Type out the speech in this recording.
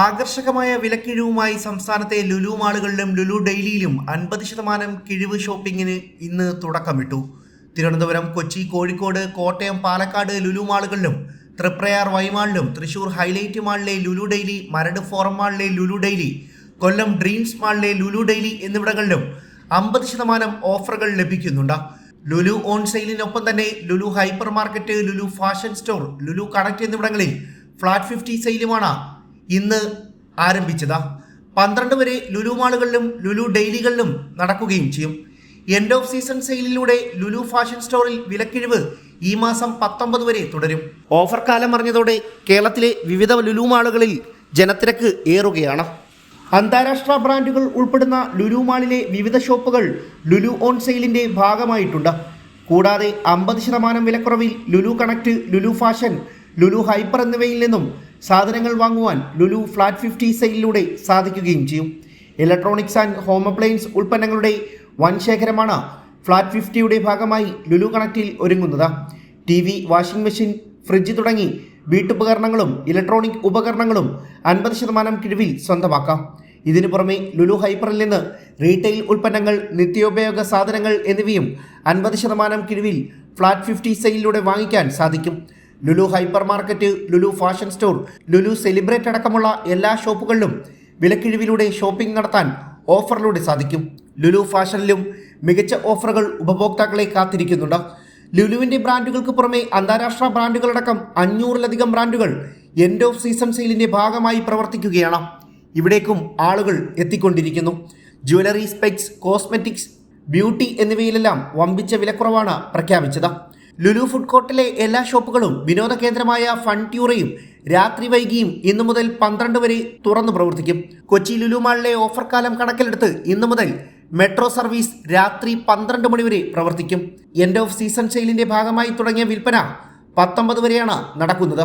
ആകർഷകമായ വിലക്കിഴിവുമായി സംസ്ഥാനത്തെ ലുലു മാളുകളിലും ലുലു ഡെയിലിയിലും അൻപത് ശതമാനം കിഴിവ് ഷോപ്പിംഗിന് ഇന്ന് തുടക്കമിട്ടു. തിരുവനന്തപുരം കൊച്ചി കോഴിക്കോട് കോട്ടയം പാലക്കാട് ലുലു മാളുകളിലും തൃപ്രയാർ വൈമാളിലും തൃശൂർ ഹൈലൈറ്റ് മാളിലെ ലുലു ഡെയിലി മരട് ഫോറം മാളിലെ ലുലു ഡെയിലി കൊല്ലം ഡ്രീംസ് മാളിലെ ലുലു ഡെയിലി എന്നിവിടങ്ങളിലും അമ്പത് ശതമാനം ഓഫറുകൾ ലഭിക്കുന്നുണ്ട്. ലുലു ഓൺ സെയിലിനൊപ്പം തന്നെ Lulu Hyper Market Lulu Fashion Store Lulu Connect എന്നിവിടങ്ങളിൽ ഫ്ലാറ്റ് ഫിഫ്റ്റി സെയിലുമാണ് ഇന്ന് ആരംഭിച്ചതാ. പന്ത്രണ്ട് വരെ ലുലു മാളുകളിലും ലുലു ഡെയിലികളിലും നടക്കുകയും ചെയ്യും. എൻഡ് ഓഫ് സീസൺ സെയിലിലൂടെ ലുലു ഫാഷൻ സ്റ്റോറിൽ വിലക്കിഴിവ് ഈ മാസം പത്തൊമ്പത് വരെ തുടരും. ഓഫർ കാലം അറിഞ്ഞതോടെ കേരളത്തിലെ വിവിധ ലുലു മാളുകളിൽ ജനത്തിരക്ക് ഏറുകയാണ്. അന്താരാഷ്ട്ര ബ്രാൻഡുകൾ ഉൾപ്പെടുന്ന ലുലു മാളിലെ വിവിധ ഷോപ്പുകൾ ലുലു ഓൺ സെയിലിന്റെ ഭാഗമായിട്ടുണ്ട്. കൂടാതെ അമ്പത് ശതമാനം വിലക്കുറവിൽ Lulu Connect Lulu Fashion Lulu Hyper എന്നിവയിൽ നിന്നും സാധനങ്ങൾ വാങ്ങുവാൻ ലുലു ഫ്ലാറ്റ് ഫിഫ്റ്റി സെയിലിലൂടെ സാധിക്കുകയും ചെയ്യും. ഇലക്ട്രോണിക്സ് ആൻഡ് ഹോം അപ്ലയൻസ് ഉൽപ്പന്നങ്ങളുടെ വൻ ശേഖരമാണ് ഫ്ലാറ്റ് ഫിഫ്റ്റിയുടെ ഭാഗമായി ലുലു കണക്റ്റിൽ ഒരുങ്ങുന്നത്. T V washing machine fridge തുടങ്ങി വീട്ടുപകരണങ്ങളും ഇലക്ട്രോണിക് ഉപകരണങ്ങളും അൻപത് ശതമാനം കിഴിവിൽ സ്വന്തമാക്കാം. ഇതിനു പുറമെ ലുലു ഹൈപ്പറിൽ നിന്ന് റീറ്റെയിൽ ഉൽപ്പന്നങ്ങൾ നിത്യോപയോഗ സാധനങ്ങൾ എന്നിവയും അൻപത് ശതമാനം കിഴിവിൽ ഫ്ലാറ്റ് ഫിഫ്റ്റി സെയിലിലൂടെ വാങ്ങിക്കാൻ സാധിക്കും. Lulu Hyper Market Lulu Fashion Store Lulu Celebrate അടക്കമുള്ള എല്ലാ ഷോപ്പുകളിലും വിലക്കിഴിവിലൂടെ ഷോപ്പിംഗ് നടത്താൻ ഓഫറിലൂടെ സാധിക്കും. ലുലു ഫാഷനിലും മികച്ച ഓഫറുകൾ ഉപഭോക്താക്കളെ കാത്തിരിക്കുന്നുണ്ട്. ലുലുവിന്റെ ബ്രാൻഡുകൾക്ക് പുറമെ അന്താരാഷ്ട്ര ബ്രാൻഡുകളടക്കം അഞ്ഞൂറിലധികം ബ്രാൻഡുകൾ എൻഡ് ഓഫ് സീസൺ സെയിലിന്റെ ഭാഗമായി പ്രവർത്തിക്കുകയാണ്. ഇവിടേക്കും ആളുകൾ എത്തിക്കൊണ്ടിരിക്കുന്നു. ജ്വല്ലറി സ്പെക്സ് കോസ്മെറ്റിക്സ് ബ്യൂട്ടി എന്നിവയിലെല്ലാം വമ്പിച്ച വിലക്കുറവാണ് പ്രഖ്യാപിച്ചത്. ലുലു ഫുഡ് കോർട്ടിലെ എല്ലാ ഷോപ്പുകളും വിനോദ കേന്ദ്രമായ ഫൺ ഫൺട്യൂറയും രാത്രി വൈകിയും ഇന്നു മുതൽ പന്ത്രണ്ട് വരെ തുറന്നു പ്രവർത്തിക്കും. കൊച്ചി ലുലു മാളിലെ ഓഫർ കാലം കണക്കിലെടുത്ത് ഇന്നു മുതൽ മെട്രോ സർവീസ് രാത്രി പന്ത്രണ്ട് മണിവരെ പ്രവർത്തിക്കും. എൻഡ് ഓഫ് സീസൺ സെയിലിന്റെ ഭാഗമായി തുടങ്ങിയ വിൽപ്പന പത്തൊമ്പത് വരെയാണ് നടക്കുന്നത്.